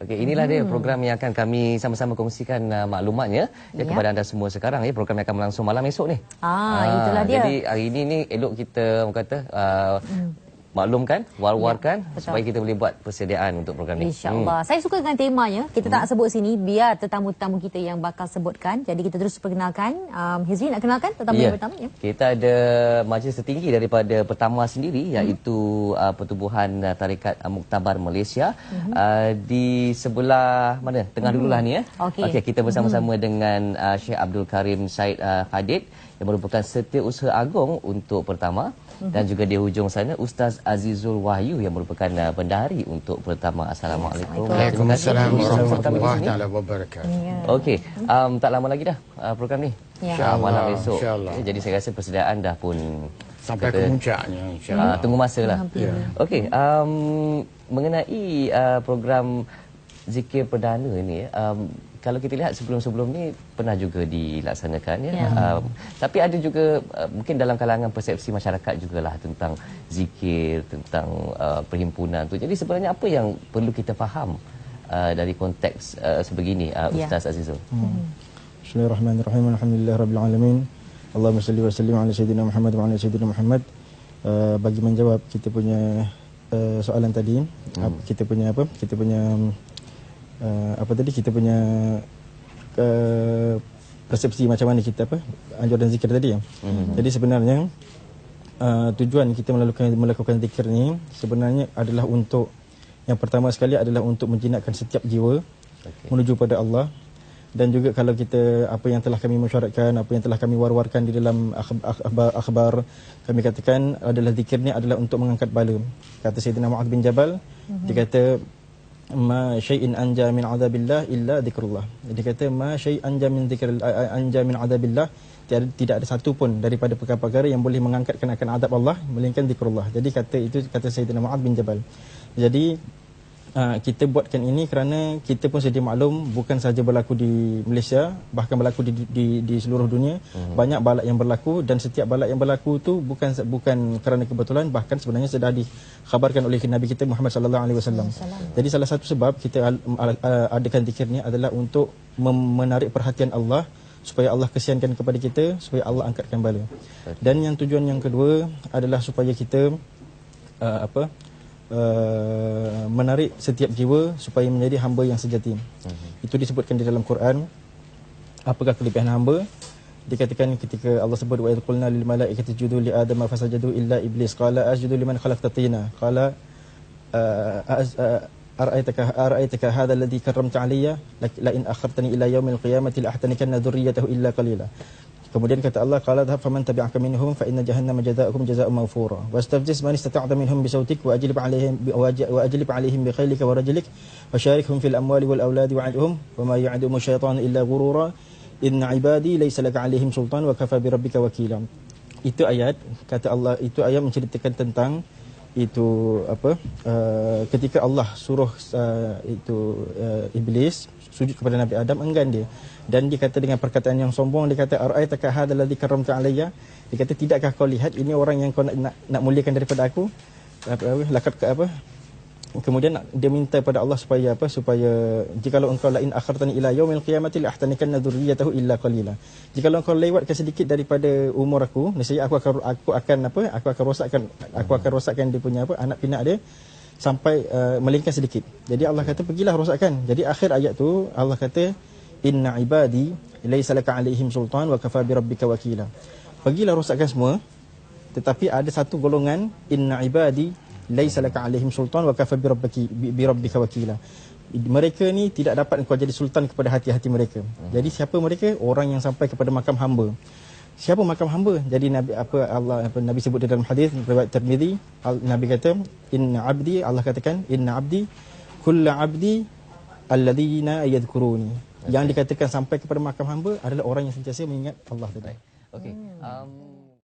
Okey, inilah dia program yang akan kami sama-sama kongsikan uh, maklumatnya ya, Ya. kepada anda semua sekarang ya. Program yang akan berlangsung malam esok ni. Ah, itulah dia. Jadi hari ini ni elok kita orang kata uh, maklumkan, war-warkan Ya, betul. supaya kita boleh buat persediaan untuk program ni. InsyaAllah. Saya suka dengan temanya. Kita tak sebut sini biar tetamu-tetamu kita yang bakal sebutkan. Jadi kita terus perkenalkan. Um, Hizri nak kenalkan tetamu Ya. yang pertama? Ya. Kita ada majlis tertinggi daripada pertama sendiri Mhm. iaitu uh, Pertubuhan uh, Tarikat uh, Muktabar Malaysia Mhm. uh, di sebelah mana? Tengah dululah ni ya. Okey. Okey, kita bersama-sama dengan uh, Syekh Abdul Karim Said uh, Hadid yang merupakan setiausaha agung untuk pertama Mhm. dan juga di hujung sana Ustaz Azizul Wahyu yang merupakan uh, bendahari untuk pertama. Assalamualaikum. Waalaikumsalam warahmatullahi taala wabarakatuh. Ya. Okey, um, tak lama lagi dah uh, program ni. Ya. Ah, malam InsyaAllah, esok. Eh, Jadi saya rasa persediaan dah pun Sampai ke kata- puncaknya Ah, insya-Allah. tunggu masa lah. Ya. Okey, um, mengenai uh, program zikir perdana ni, um, kalau kita lihat sebelum-sebelum ni pernah juga dilaksanakan ya. Ya. Um, tapi ada juga uh, mungkin dalam kalangan persepsi masyarakat jugalah tentang zikir, tentang uh, perhimpunan tu. Jadi sebenarnya apa yang perlu kita faham uh, dari konteks uh, sebegini uh, Ya. Ustaz Azizul? Bismillahirrahmanirrahim. Alhamdulillah rabbil alamin. Allahumma salli wa sallim ala sayyidina Muhammad wa ala sayyidina Muhammad. Uh, bagi menjawab kita punya uh, soalan tadi, hmm. kita punya apa? Kita punya uh, apa tadi? Kita punya uh, persepsi macam mana kita apa? Anjuran zikir tadi ya. Hmm. Jadi sebenarnya uh, tujuan kita melakukan melakukan zikir ni sebenarnya adalah untuk yang pertama sekali adalah untuk menjinakkan setiap jiwa Okey. menuju pada Allah dan juga kalau kita apa yang telah kami mesyuaratkan apa yang telah kami war-warkan di dalam akhb- akhbar, akhbar kami katakan adalah zikir ni adalah untuk mengangkat bala kata Sayyidina Mu'adh bin Jabal mm-hmm. dia kata ma syai'in anja min adabillah illa zikrullah dia kata ma syai'in anja min zikr anja min adabillah tiada, tidak ada satu pun daripada perkara-perkara yang boleh mengangkatkan akan adab Allah melainkan zikrullah jadi kata itu kata Sayyidina Mu'adh bin Jabal. Jadi Uh, kita buatkan ini kerana kita pun sedia maklum bukan saja berlaku di Malaysia bahkan berlaku di di, di seluruh dunia uh-huh. banyak balak yang berlaku dan setiap balak yang berlaku tu bukan bukan kerana kebetulan bahkan sebenarnya sudah dikhabarkan oleh Nabi kita Muhammad sallallahu alaihi wasallam. Jadi salah satu sebab kita uh, adakan zikir ni adalah untuk menarik perhatian Allah supaya Allah kesiankan kepada kita supaya Allah angkatkan bala. Dan yang tujuan yang kedua adalah supaya kita uh, apa uh, menarik setiap jiwa supaya menjadi hamba yang sejati. Uh-huh. Itu disebutkan di dalam Quran. Apakah kelebihan hamba? Dikatakan ketika Allah sebut wa qulna lil malaikati isjudu li adama fasajadu illa iblis qala asjudu liman khalaqta tina qala ara'aytaka ara'aytaka hadha alladhi karramta alayya la in akhartani ila yaumil qiyamati la ahtanikanna dhurriyyatahu illa qalila Kemudian kata Allah qala dhab faman tabi'aka minhum fa inna jahannama jazaa'ukum jazaa'un mawfura wastafziz man istata'ta minhum bisawtik wa ajlib 'alayhim bi- wa aj- wa ajlib 'alayhim bi khaylika wa rajlik wa syarikhum fil amwali wal auladi wa'idhum wa ma ya'dumu syaitanu illa ghurura inna 'ibadi laysa laka 'alayhim sultan wa kafa bi rabbika wakila itu ayat kata Allah itu ayat menceritakan tentang itu apa uh, ketika Allah suruh uh, itu uh, iblis sujud kepada Nabi Adam enggan dia. Dan dia kata dengan perkataan yang sombong dia kata ara'aitaka hadzal ladzi karramta alayya? Dia kata tidakkah kau lihat ini orang yang kau nak nak, nak muliakan daripada aku? Apa apa kemudian dia minta pada Allah supaya apa? Supaya jikalau engkau lain akhartani ila yaumil qiyamati la ahtanikanna dzurriyyatahu illa qalila. Jikalau engkau lewatkan sedikit daripada umur aku nescaya aku akan aku akan apa? Aku akan rosakkan aku akan rosakkan dia punya apa? Anak pinak dia sampai uh, melingkar sedikit. Jadi Allah kata pergilah rosakkan. Jadi akhir ayat tu Allah kata inna ibadi laysa laka alaihim sultan wa kafa bi rabbika wakila. Pergilah rosakkan semua tetapi ada satu golongan inna ibadi laisa laka alaihim sultan wa kafa bi rabbiki bi- bi rabbika wakila. Mereka ni tidak dapat engkau jadi sultan kepada hati-hati mereka. Jadi siapa mereka? Orang yang sampai kepada makam hamba. Siapa makam hamba? Jadi nabi apa Allah apa nabi sebut dalam hadis riwayat Tirmizi nabi kata inna abdi Allah katakan inna abdi kullu abdi alladhina yadhkuruni. Yang dikatakan sampai kepada makam hamba adalah orang yang sentiasa mengingat Allah tadi. Okey. Um,